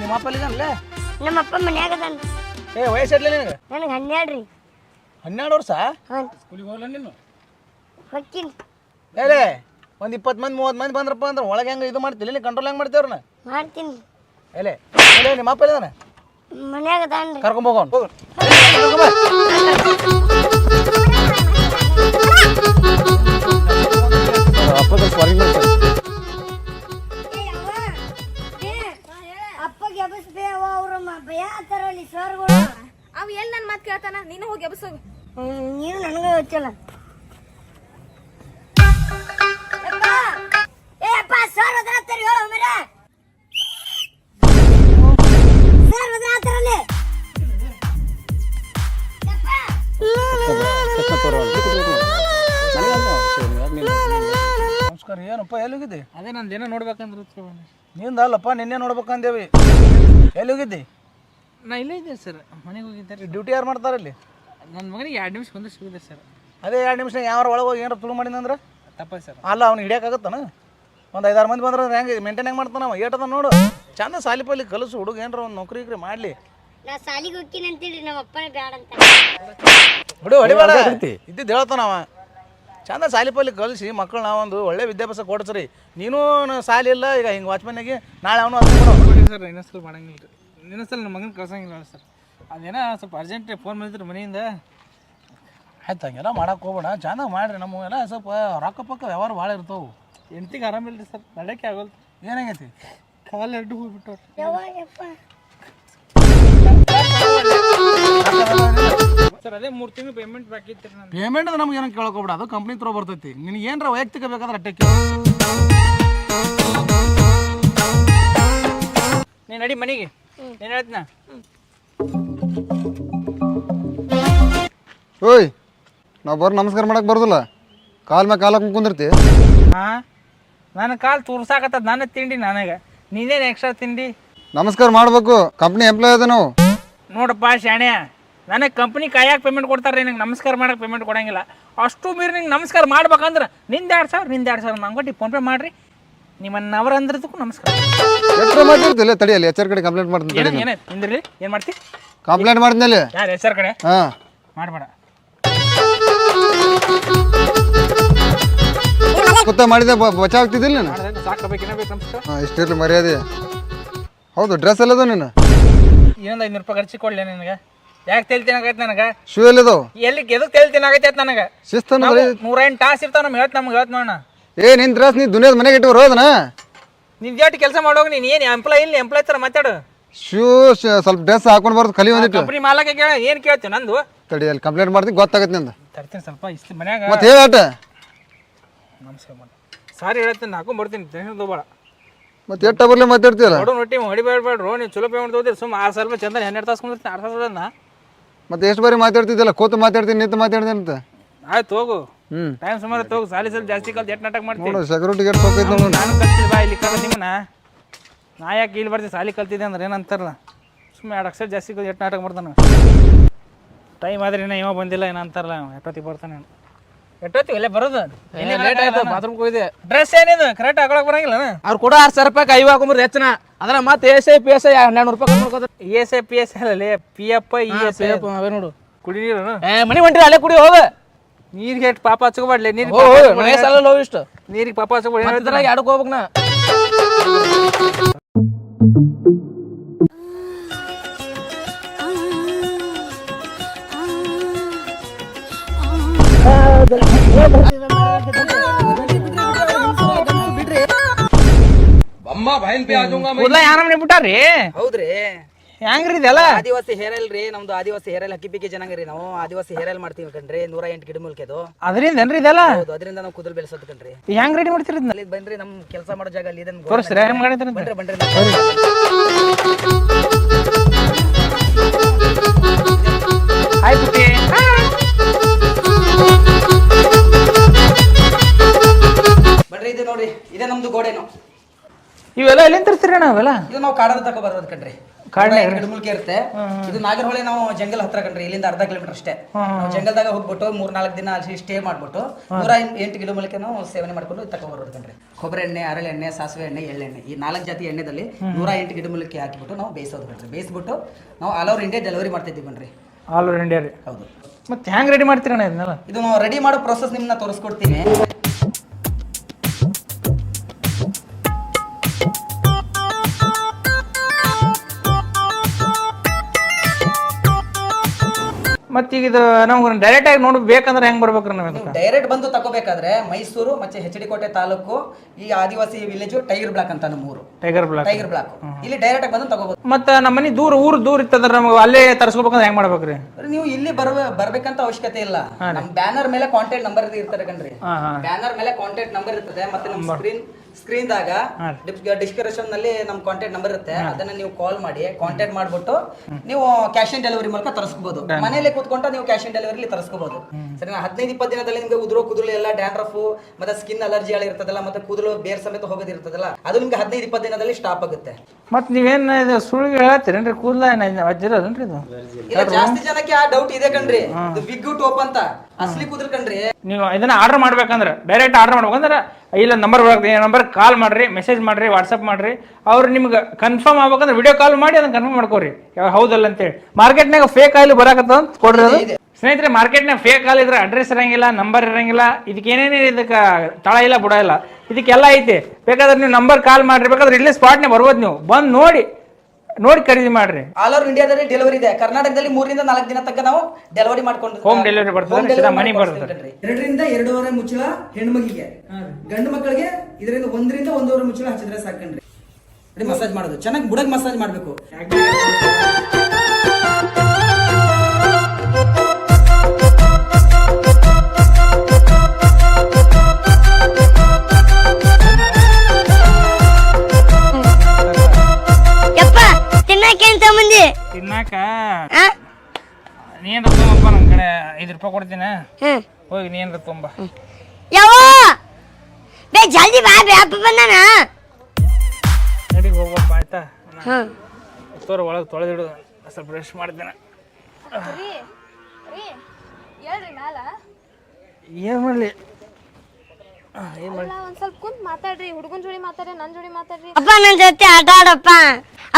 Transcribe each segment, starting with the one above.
ನಿಮ್ಮ ಅಪ್ಪ ಎಲ್ಲಿದಾನಲ್ಲ? ನಮ್ಮಪ್ಪ ಮನ್ಯಾಗ ಅದಾನ ಏ ವಯಸ್ಸು ಇರ್ಲಿಲ್ಲ ನಿನಗೆ? ನನಗೆ ಹನ್ನೆರಡು ರೀ ಹನ್ನೆರಡು ವರ್ಷ? ಹಾಂ ಸ್ಕೂಲಿಗೆ ಹೋಗಲ್ಲ ನೀನು? ಹೊಕ್ಕಿನಿ. ಏಲೇ ಒಂದು ಇಪ್ಪತ್ತು ಮಂದಿ ಮೂವತ್ತು ಮಂದಿ ಬಂದ್ರಪ್ಪ ಅಂದ್ರೆ ಒಳಗೆ ಹೆಂಗೆ ಇದು ಮಾಡ್ತಿಲ್ಲ ನೀನು ಕಂಟ್ರೋಲ್ ಹೆಂಗೆ ಮಾಡ್ತೇವ್ರನ್ನ? ಮಾಡ್ತೀನಿ. ಎಲೆ ಎಲೆ ನಿಮ್ಮ ಅಪ್ಪ ಎಲ್ಲಿದಾನೆ? ಮನ್ಯಾಗ ಅದಾನ್ರಿ. ಕರ್ಕೊಂಡ್ ಹೋಗೋಣ ಹೋಗು. ಅಪ್ಪದ ಸ್ವಾರಿ ಅಪ್ಪಗೆ ಎಬಸ್ಬೇವ ಅವ್ರ ಭಯ ಆತಾರಲ್ಲಿ ಸರ್ಗಳು ಅವ ಎಲ್ಲಿ ನನ್ನ ಮಾತು ಕೇಳ್ತಾನ? ನೀನು ಹೋಗಿ ಎಬ್ಸೋಗು ನೀನು ನನಗೆ ಹಚ್ಚಲ್ಲ ಏ ಅಪ್ಪ ಸರ್ ಅದ್ರ ಹತ್ತಾರ ಹೇಳು ಮರ ಸರ್ ನಮಸ್ಕಾರ ಏನಪ್ಪ ಎಲ್ಲಿಗಿದ್ದಿ? ಅದೇ ನಂದು ಏನೋ ನೋಡ್ಬೇಕಂದ್ರೆ ನಿಂದ ಅಲ್ಲಪ್ಪ ನಿನ್ನೆ ನೋಡ್ಬೇಕಂದೇವಿ. ಎಲ್ಲಿ ಹೋಗಿದ್ದಿ ನಾ ಇಲ್ಲೇ ಇದ್ದೆ ಸರ್ ಮನೆಗೆ ಹೋಗಿದ್ದೆ ರೀ ಡ್ಯೂಟಿ ಯಾರು ಮಾಡ್ತಾರೆ ಇಲ್ಲಿ ನನ್ನ ಮಗನಿಗೆ ಎರಡು ನಿಮಿಷ ಬಂದು ಸಿಗಿದೆ ಸರ್. ಅದೇ ಎರಡು ನಿಮಿಷ ಯಾರು ಒಳಗೆ ಹೋಗಿ ಏನಾರು ತುಳು ಮಾಡಿದಂದ್ರೆ ತಪ್ಪ ಸರ್. ಅಲ್ಲ ಅವ್ನು ಹಿಡಿಯೋಕ್ಕಾಗತ್ತಾನ ಒಂದು ಐದಾರು ಮಂದಿ ಬಂದ್ರೆ ಹೆಂಗೆ ಮೇಂಟೈನ್ ಹೆಂಗೆ ಮಾಡ್ತಾನ ಅವ? ಏಟದ ನೋಡು. ಚಂದ ಸಾಲಿ ಪಲ್ಲಿ ಕಲಸು ಹುಡುಗ ಏನಾರ ಒಂದು ನೌಕರಿ ಇಕ್ರಿ ಮಾಡಲಿ. ನಾ ಸಾಲಿಗೆ ಹೋಗ್ತೀನಿ ಅಂತೇಳಿ ನಮ್ಮ ಅಪ್ಪನೇ ಬೇಡ ಅಂತ ಬಿಡು ಹೊಡಿಬೇಡ ಇದ್ದಿದ್ದು ಹೇಳ್ತಾನ ಅವ. ಚಂದ ಸಾಲಿ ಪಾಲಿ ಕಲಿಸಿ ಮಕ್ಕಳು ನಾವೊಂದು ಒಳ್ಳೆ ವಿದ್ಯಾಭ್ಯಾಸ ಕೊಡ್ಸ್ರಿ. ನೀನು ಸಾಲಿ ಇಲ್ಲ ಈಗ ಹಿಂಗೆ ವಾಚ್ಮನ್ನಿಗೆ ನಾಳೆ ಅವನು ಸರ್ ಇನ್ನೊಂದ್ಸಲ ಮಾಡಂಗಿಲ್ಲ ರೀ ಇನ್ನೊಂದ್ಸಲ ನಮ್ಮ ಮಗನ ಕಳ್ಸಂಗಿಲ್ಲ ಸರ್. ಅದೇನೋ ಸ್ವಲ್ಪ ಅರ್ಜೆಂಟ್ ಫೋನ್ ಮಾಡಿದ್ರು ಮನೆಯಿಂದ. ಆಯ್ತು ಹಂಗೆಲ್ಲ ಮಾಡಕ್ಕೆ ಹೋಗ್ಬೇಡ. ಚಂದ ಮಾಡ್ರಿ ನಮ್ಮ ಎಲ್ಲ ಸ್ವಲ್ಪ ರೊಕ್ಕ ಪಕ್ಕ ವ್ಯವಹಾರ ಭಾಳ ಇರ್ತಾವೆ. ಹೆಂಡ್ತಿಗೆ ಆರಾಮಿಲ್ಲ ರೀ ಸರ್ ನಡಕ್ಕೆ ಆಗೋಲ್ಲ ಏನಾಗೈತಿ? ಕಾಲು ಎರಡು ಹೋಗ್ಬಿಟ್ಟವ್ರಿ. ಯಾವಾಗಪ್ಪ? ಸರ್ ಅದೇ ಮೂರು ತಿಂಗಳು ಪೇಮೆಂಟ್ ಬಾಕಿ ಇತ್ತು ನಾನು ಪೇಮೆಂಟ್ ನಮ್ಗೆ ಏನೋ ಕೇಳ್ಕೊಬೇಡ ಅದು ಕಂಪ್ನಿ ತ್ರೋ ಬರ್ತೈತಿ. ನಿನಗೆ ಏನರ ವೈಯಕ್ತಿಕ ಬೇಕಾದ್ರೆ ಅಟ್ಟೆ ನೀನು ನಡಿ ಮನೆಗೆ. ಏನು ಹೇಳ್ತೀನ? ಓಯ್ ನಾವು ಬರ್ ನಮಸ್ಕಾರ ಮಾಡಕ್ ಬರೋದಿಲ್ಲ. ಕಾಲ್ ಮ್ಯಾಗ ಕಾಲಕ್ಕೆ ಕುಂದಿರ್ತಿ. ಹಾಂ? ನನ್ನ ಕಾಲು ತೋರ್ಸಾಕತ್ತದ ನನ್ನ ತಿಂಡಿ ನನಗೆ. ನೀನೇನು ಎಕ್ಸ್ಟ್ರಾ ತಿಂಡಿ? ನಮಸ್ಕಾರ ಮಾಡಬೇಕು. ಕಂಪ್ನಿ ಎಂಪ್ಲಾಯ್ ಅದ ನಾವು. ನೋಡಪ್ಪ ಶಾಣ್ಯ. ನನಗೆ ಕಂಪ್ನಿ ಕಾಯಕ್ಕೆ ಪೇಮೆಂಟ್ ಕೊಡ್ತಾರೆ ನಿನಗೆ ನಮಸ್ಕಾರ ಮಾಡಕ್ಕೆ ಪೇಮೆಂಟ್ ಕೊಡೋಂಗಿಲ್ಲ. ಅಷ್ಟು ಮೀರಿ ನಿಂಗೆ ನಮಸ್ಕಾರ ಮಾಡ್ಬೇಕಂದ್ರೆ ನಿಂದ ಎರಡು ಸಾವಿರ ನಿಂದು ಎರಡು ಸಾವಿರ ನಂಗೆ ಫೋನ್ಪೇ ಮಾಡಿರಿ. ನಿಮ್ಮನ್ನು ಅವರ ಅಂದ್ರದಕ್ಕೂ ನಮಸ್ಕಾರ. ಎಚ್ಚರ ಮಾತಾಡ್ತಿಲ್ಲ ತಡಿಯಲ್ಲಿ ಅಲ್ಲಿ ಆರ್ ಕಡೆ ಕಂಪ್ಲೇಂಟ್ ಮಾಡ್ತೀನಿ ಏನು ತಡಿ ನಿಂದ್ರಿ ಏನು ಮಾಡ್ತಿ? ಕಂಪ್ಲೇಂಟ್ ಮಾಡಿದ್ಮೇಲೆ ಯಾರು ಹೆಸರು ಕಡೆ? ಹಾಂ. ಮಾಡಬೇಡ. ಕುತ್ತ ಮಾಡಿದೆ ಬಚಾವ್ ಆಗ್ತಿದ್ದಿಲ್ಲ ನಾನು? ಬೇಕು ನಮಸ್ಕಾರ ಹಾಂ ಇಷ್ಟಿರ್ಲಿ ಮರ್ಯಾದೆ. ಹೌದು ಡ್ರೆಸ್ ಎಲ್ಲದು ನೀನು? ಏನಂದ ಐನೂರು ರೂಪಾಯಿ ಖರ್ಚು ಕೊಡ್ಲಿ ನಿನಗೆ? ಯಾಕೆ ತೇಲ್ತೀನಾಗೈತೆ ನನಗೆ? ಶೂ ಎಲ್ಲಿದಾವು? ಎಲ್ಲಿ ಎದಕ್ಕೆ ತೇಲ್ತೀನಾಗೈತೆ ನನಗೆ? ಶಿಸ್ತು ನಾವು ನೂರೆಂಟು ತಾಸು ಇರ್ತಾವ ನಮ್ಗೆ ಹೇಳ್ತ ನಮ್ಗೆ ಹೇಳ್ತ ನೋಡೋಣ ಏ ನಿನ್ ಡ್ರೆಸ್ ನೀ ದುನಿಯಾದ ಮನೆಗೆ ಇಟ್ಟು ಬರೋದನ ನಿನ್ ಜಾಟಿ ಕೆಲಸ ಮಾಡೋಗಿ ನೀನು ಏನು ಎಂಪ್ಲಾಯ್ ಇಲ್ಲಿ ಎಂಪ್ಲಾಯ್ ಥರ ಮಾತಾಡು. ಶೂ ಸ್ವಲ್ಪ ಡ್ರೆಸ್ ಹಾಕೊಂಡು ಬರೋದು ಕಲಿ ಒಂದಿಟ್ಟು ಕಂಪ್ನಿ ಮಾಲಕ್ಕೆ ಕೇಳ ಏನು ಕೇಳ್ತೀವಿ ನಂದು? ತಡಿಯಲ್ಲಿ ಕಂಪ್ಲೇಂಟ್ ಮಾಡ್ತೀನಿ ಗೊತ್ತಾಗತ್ತೆ ನಿಂದ. ತರ್ತೀನಿ ಸ್ವಲ್ಪ ಇಷ್ಟು ಮನ್ಯಾಗ ಮತ್ತೆ ಹೇಳಾಟ ನಮಸ್ಕಾರ ಮಾಡಿ ಸಾರಿ ಹೇಳ್ತೀನಿ ಹಾಕೊಂಡ್ ಬರ್ತೀನಿ ಟೆನ್ಷನ್ ತಗೋಬೇಡ ಮತ್ತೆ ಎಟ್ಟ ಬರ್ಲಿ ಮಾತಾಡ್ತೀಯಲ್ಲ? ನೋಡು ನೊಟ್ಟಿ ಹೊಡಿಬೇಡ್ಬೇಡ್ರು ನೀವು ಚಲೋ ಪೇಮೆಂಟ್ ತಗೋತೀರಿ ಸುಮ್ಮ ಆರು ಸಾವಿರ ರೂಪಾಯಿ ಚಂದ ಹನ್ನೆರಡು ತಾಸು ಕುಂದಿರ್ತೀನಿ ಆರು ಸಾವಿರ ಮತ್ತೆ ಎಷ್ಟು ಬಾರಿ ಮಾತಾಡ್ತಿದ್ದಲ್ಲ ಕೂತು ಮಾತಾಡ್ತೀನಿ ನಿಂತು ಮಾತಾಡ್ತೀನಿ ಅಂತ? ಆಯ್ತು ಹೋಗು. ಹ್ಞೂ ಟೈಮ್ ಸುಮಾರು ತೋಗು ಸಾಲಿ ಸಲ ಜಾಸ್ತಿ ಕಲ್ತು ಎಟ್ ನಾಟಕ ಮಾಡ್ತೀನಿ ನೋಡು ಸೆಕ್ಯೂರಿಟಿ ಗೇಟ್ ಹೋಗೈತೆ ನೋಡು. ನಾನು ಕಲ್ತಿಲ್ಲ ಬಾ ಇಲ್ಲಿ ಕಲ ನಿಮ್ಮನ್ನ. ನಾ ಯಾಕೆ ಇಲ್ಲಿ ಬರ್ತೀನಿ ಸಾಲಿ ಕಲ್ತಿದ್ದೆ ಅಂದ್ರೆ ಏನಂತಾರಲ್ಲ ಸುಮ್ಮನೆ ಎರಡು ಅಕ್ಷರ ಜಾಸ್ತಿ ಕಲ್ತು ಎಟ್ ನಾಟಕ ಮಾಡ್ತಾನೆ? ಟೈಮ್ ಆದ್ರೆ ಇನ್ನ ಇವ ಬಂದಿಲ್ಲ ಏನಂತಾರಲ್ಲ ಎಷ್ಟೊತ್ತಿಗೆ ಬರ್ತಾನೆ ಎಷ್ಟೊತ್ತಿಗೆ ಇಲ್ಲೇ ಬರೋದು? ಲೇಟ್ ಆಯ್ತು ಬಾತ್ರೂಮ್ಗೆ ಹೋಗಿದೆ ಡ್ರೆಸ್ ಏನಿದು? ಕರೆಕ್ಟ್ ಹಾಕೊಳಕ್ ಬರಂಗಿಲ್ಲ ಅವ್ರು ಕೂಡ ಆರು ಸಾವಿರ ರೂಪಾಯಿ ಐವ ಹಾಕೊಂಬರ್ರಿ ಹೆಚ್ಚಿನ. ಅದ್ರ ಮತ್ತೆ S I P S I ಹನ್ನೆರಡು ರೂಪಾಯಿ ನೋಡ್ಕೋತಾರೆ E S I P S ಅಲ್ಲೇ P F E S I ಅವೇ ನೋಡು. ಕುಡಿ ನೀರು ಏ ಮನಿ ಹೊಂಟ್ರಿ ಅಲ್ಲೇ ಕುಡಿ ಹೋಗ. ನೀರಿಗೆ ಎಷ್ಟು ಪಾಪ ಹಚ್ಕೋಬಾಡ್ಲಿ ನೀರಿಗೆ ಓ ಮನೆ ಸಲ ಲೋ ಇಷ್ಟು. ನೀರಿಗೆ ಪಾಪ ಹಚ್ಕೋಬಾಡಿ ಎರಡಕ್ಕೆ ಹೋಗ್ಬೇಕು ನಾ? ಕೂದಲ ಯಾರ ಮನೆ ಬಿಟ್ಟಾರ್ರಿ? ಹೌದ್ರಿ. ಹೆಂಗ್ರಿ ಇದೆಲ್ಲ ಆದಿವಾಸಿ ಹೇರಲ್ ರೀ ನಮ್ದು ಆದಿವಾಸಿ ಹೇರಲ್ ಹಕ್ಕಿ ಪಿಕ್ಕಿ ಜನಾಂಗ ರೀ ನಾವು. ಆದಿವಾಸಿ ಹೇರಲ್ ಮಾಡ್ತೀವಿ ಕಣ್ರಿ ನೂರ ಎಂಟು ಗಿಡ ಮುಲ್ಕೋದು. ಅದರಿಂದ ಏನ್ರಿ ಇದೆಲ್ಲ? ಹೌದು ಅದರಿಂದ ನಾವು ಕುದುರೆ ಬೆಳೆಸೋದು ಕಣ್ರಿ. ಹೆಂಗ್ ರೆಡಿ ಮಾಡ್ತೀರಿ ಅಲ್ಲಿ ಬನ್ರಿ ನಮ್ ಕೆಲಸ ಮಾಡೋ ಜಾಗ ಅಲ್ಲಿ ಇದನ್ನ ತೋರಿಸ್ರಿ ಹೆಂಗ್ ಮಾಡಿದ್ರಿ ಬನ್ರಿ ಬನ್ರಿ ನೋಡ್ರಿ ಇದೇ ನಮ್ದು ಗೋಡೆನು. ಇವೆಲ್ಲ ಎಲ್ಲಿಂದ ತರ್ತೀರಿ ಅಣ್ಣ ಅವೆಲ್ಲ? ಇದು ನಾವು ಕಾಡದ ತಕ ಬರೋದು ಕಣ್ರಿ. ಗಿಡಮೂಲಿಕೆ ಇರುತ್ತೆ. ಇದು ನಾಗರಹೊಳೆ ನಾವು ಜಂಗಲ್ ಹತ್ರ ಕಣ್ರಿ ಇಲ್ಲಿಂದ ಅರ್ಧ ಕಿಲೋಮೀಟರ್ ಅಷ್ಟೇ. ನಾವು ಜಂಗಲ್ದಾಗ ಹೋಗ್ಬಿಟ್ಟು ಮೂರ್ ನಾಲ್ಕು ದಿನ ಅಲ್ಲಿ ಸ್ಟೇ ಮಾಡ್ಬಿಟ್ಟು ನೂರ ಎಂಟ್- ಗಿಡಮೂಲಿಕೆ ನಾವು ಸೇವನೆ ಮಾಡ್ಕೊಂಡು ತಗೊಂಡ್ಬರೋದು ಕಣ್ರಿ. ಕೊಬ್ಬರಿ ಎಣ್ಣೆ ಅರಳೆ ಎಣ್ಣೆ ಸಾಸಿವೆ ಎಣ್ಣೆ ಎಳ್ಳೆಣ್ಣೆ ಈ ನಾಲ್ಕು ಜಾತಿ ಎಣ್ಣೆದಲ್ಲಿ ನೂರ ಎಂಟು ಗಿಡಮೂಲಿಕೆ ಹಾಕಿಬಿಟ್ಟು ನಾವು ಬೇಯಿಸೋದು ಕಣ್ರಿ. ಬೇಯಿಸ್ಬಿಟ್ಟು ನಾವು ಆಲ್ ಓವರ್ ಇಂಡಿಯಾ ಡೆಲಿವರಿ ಮಾಡ್ತಿದ್ದೀವಿ ಕಣ್ರಿ. ಆಲ್ ಓವರ್ ಇಂಡಿಯಾ ಹೌದು. ಮತ್ತೆ ಹ್ಯಾಂಗ್ ರೆಡಿ ಮಾಡ್ತೀರಣ್ಣ ಇದನ್ನೆಲ್ಲ? ಇದು ನಾವು ರೆಡಿ ಮಾಡೋ ಪ್ರೊಸೆಸ್ ನಿಮ್ಮನ್ನ ತೋರಿಸ್ಕೊಡ್ತೀನಿ. ಮತ್ತೆ ಈಗ ಇದು ನಮ್ಗೆ ಡೈರೆಕ್ಟ್ ಆಗಿ ನೋಡಿ ಬೇಕಂದ್ರೆ ಹೆಂಗ್ ಬರ್ಬೇಕ್ರಿ ನಾವು ಡೈರೆಕ್ಟ್ ಬಂದು ತಗೋಬೇಕಾದ್ರೆ ಮೈಸೂರು ಮತ್ತೆ ಹೆಚ್ಡಿಕೋಟೆ ಡಿ ಕೋಟೆ ತಾಲೂಕು ಈ ಆದಿವಾಸಿ ವಿಲೇಜ್ ಟೈಗರ್ ಬ್ಲಾಕ್ ಅಂತ ನಮ್ಮೂರು ಟೈಗರ್ ಬ್ಲಾಕ್ ಟೈಗರ್ ಬ್ಲಾಕ್ ಇಲ್ಲಿ ಡೈರೆಕ್ಟ್ ಆಗಿ ಬಂದು ತಗೋಬಹುದು ಮತ್ತೆ ನಮ್ಮ ಮನೆ ದೂರ ಊರು ದೂರ ಇತ್ತಂದ್ರೆ ನಮ್ಗೆ ಅಲ್ಲೇ ತರಿಸ್ಕೋಬೇಕಂದ್ರೆ ಹೆಂಗ್ ಮಾಡ್ಬೇಕ್ರಿ? ನೀವು ಇಲ್ಲಿ ಬರುವ ಬರ್ಬೇಕಂತ ಅವಶ್ಯಕತೆ ಇಲ್ಲ. ನಮ್ ಬ್ಯಾನರ್ ಮೇಲೆ ಕಾಂಟ್ಯಾಕ್ಟ್ ನಂಬರ್ ಇರ್ತಾರೆ ಕಣ್ರಿ. ಹಾಂ ಹಾಂ. ಬ್ಯಾನರ್ ಮೇಲೆ ಕಾಂಟ್ಯಾಕ್ಟ್ ನಂಬರ್ ಇರ್ತದೆ ಮತ್ತೆ ನಮ್ಮ ಸ್ಕ್ರೀನ್ ಸ್ಕ್ರೀನ್ ದಾಗ ಡಿಸ್ಕ್ರಿಪ್ಷನ್ನಲ್ಲಿ ನಮ್ ಕಾಂಟ್ಯಾಕ್ಟ್ ನಂಬರ್ ಇರುತ್ತೆ. ಅದನ್ನ ನೀವು ಕಾಲ್ ಮಾಡಿ ಕಾಂಟ್ಯಾಕ್ಟ್ ಮಾಡ್ಬಿಟ್ಟು ನೀವು ಕ್ಯಾಶ್ ಆನ್ ಡೆಲಿವರಿ ಮೂಲಕ ತರಿಸ್ಕೋಬಹುದು ಮನೇಲಿ ಕೂತ್ಕೊಂಡು ನೀವು ಕ್ಯಾಶ್ ಆನ್ ಡೆಲಿವರಿ ತರಿಸ್ಕೋಬಹುದು ಸರಿ ಹದಿನೈದು ಇಪ್ಪತ್ತು ದಿನದಲ್ಲಿ ನಿಮ್ಗೆ ಉದ್ರೋ ಕೂದಲು ಎಲ್ಲ ಡ್ಯಾಂಡ್ರಫ್ ಮತ್ತೆ ಸ್ಕಿನ್ ಅಲರ್ಜಿ ಇರ್ತದಲ್ಲ ಮತ್ತೆ ಕೂದಲು ಬೇರ್ ಸಮೇತ ಹೋಗೋದಿರ್ತದಲ್ಲ ಅದು ನಿಮ್ಗೆ ಹದಿನೈದು ಇಪ್ಪತ್ತು ದಿನದಲ್ಲಿ ಸ್ಟಾಪ್ ಆಗುತ್ತೆ. ಮತ್ತೆ ನೀವೇನ್ ಇದು ಸುಳ್ಳು ಹೇಳತ್ತೀರೇನ್ರಿ? ಕೂದಲ ಇದು ಇಲ್ಲ ಜಾಸ್ತಿ ಜನಕ್ಕೆ ಆ ಡೌಟ್ ಇದೆ ಕಣ್ರಿ. ಇದು ವಿಗ್ ಟೋಪ್ ಅಂತ. ಅಸಲಿ ಕೂದಲು ಕಣ್ರಿ. ನೀವು ಇದನ್ನ ಆರ್ಡರ್ ಮಾಡ್ಬೇಕಂದ್ರೆ ಡೈರೆಕ್ಟ್ ಆರ್ಡರ್ ಮಾಡ್ಬೇಕಂದ್ರೆ ಇಲ್ಲ ನಂಬರ್ ಬರುತ್ತೆ ನಂಬರ್ ಕಾಲ್ ಮಾಡಿರಿ ಮೆಸೇಜ್ ಮಾಡಿರಿ ವಾಟ್ಸಪ್ ಮಾಡಿರಿ. ಅವ್ರು ನಿಮ್ಗೆ ಕನ್ಫರ್ಮ್ ಆಗ್ಬೇಕಂದ್ರೆ ವಿಡಿಯೋ ಕಾಲ್ ಮಾಡಿ ಅದನ್ನ ಕನ್ಫರ್ಮ್ ಮಾಡ್ಕೋರಿ. ಯಾವ ಹೌದಲ್ಲ ಅಂತೇಳಿ. ಮಾರ್ಕೆಟ್ನಾಗ ಫೇಕ್ ಆಯಿಲ್ ಬರಾಕತ್ತ ಅಂತ ಕೊಡ್ರಿ ಅದು. ಸ್ನೇಹಿತರೆ ಮಾರ್ಕೆಟ್ನಾಗ ಫೇಕ್ ಆಲ್ ಇದ್ರೆ ಅಡ್ರೆಸ್ ಇರಂಗಿಲ್ಲ ನಂಬರ್ ಇರಂಗಿಲ್ಲ ಇದಕ್ಕೆ ಏನೇನು ಇದಕ್ಕೆ ತಳ ಇಲ್ಲ ಬುಡ ಇಲ್ಲ. ಇದಕ್ಕೆಲ್ಲ ಐತಿ. ಬೇಕಾದ್ರೆ ನೀವು ನಂಬರ್ ಕಾಲ್ ಮಾಡ್ರಿ ಬೇಕಾದ್ರೆ ಇಲ್ಲೇ ಸ್ಪಾಟ್ನೇ ಬರ್ಬೋದು ನೀವು. ಬಂದು ನೋಡಿ. ನೋಡಿ ಖರೀದಿ ಮಾಡ್ರಿ. ಆಲ್ ಓವರ್ ಇಂಡಿಯಾದಲ್ಲಿ ಡೆಲಿವರಿ ಇದೆ. ಕರ್ನಾಟಕದಲ್ಲಿ ಮೂರರಿಂದ ನಾಲ್ಕು ದಿನ ತನಕ ನಾವು ಡೆಲಿವರಿ ಮಾಡ್ಕೊಂಡು ಹೋಮ್ ಡೆಲಿವರಿ ಬರ್ತದೆ, ಸೀದಾ ಮಾಡ್ಕೊಡ್ತೀವಿ ಬರ್ತದೆ. ಎರಡರಿಂದ ಎರಡೂವರೆ ಮುಚ್ಚಳ ಹೆಣ್ಮಗಿಗೆ ಗಂಡು ಮಕ್ಕಳಿಗೆ ಇದರಿಂದ ಒಂದರಿಂದ ಒಂದೂವರೆ ಮುಚ್ಚಳ ಹಚ್ಚಿದ್ರೆ ಸಾಕಣ್ರಿ. ಮಸಾಜ್ ಮಾಡೋದು. ಚೆನ್ನಾಗಿ ಬುಡಕ್ ಮಸಾಜ್ ಮಾಡ್ಬೇಕು. ತಿನ್ನಕ್ಕೇನ್ ತಮ್ಮಂದಿ ತಿನ್ನಾಕ? ಆ? ನೀನ್ ತುಂಬಪ್ಪ ನಮ್ಮ ಕಡೆ ಐದು ರೂಪಾಯಿ ಕೊಡ್ತೀನಿ? ಹ್ಮ್. ಹೋಗಿ ನೀನ್ ತುಂಬ. ಯಾವ? ಬೇ ಜಲ್ದಿ ಬಾ ಬೇ ಅಪ್ಪ ಬಂದಾನ. ನಡಿ ಹೋಗಪ್ಪ ಆಯ್ತಾ? ಹ್ಮ್. ತೋರ ಒಳಗೆ ತೊಳೆದಿಡು ಸ್ವಲ್ಪ ಬ್ರಷ್ ಮಾಡ್ತೀನಿ. ರೀ ರೀ ಹೇಳ್ರಿ ಮ್ಯಾಲ ಏನು ಮಾಡಲಿ ಅಲ್ಲ ಒಂದ್ ಸ್ವಲ್ಪ ಕುಂತ್ ಮಾತಾಡ್ರಿ. ಹುಡುಗನ್ ಜೋಡಿ ಮಾತಾಡ್ರಿ ನನ್ ಜೋಡಿ ಮಾತಾಡ್ರಿ. ಅಪ್ಪ ನನ್ನ ಜೊತೆ ಆಟ ಆಡಪ್ಪ.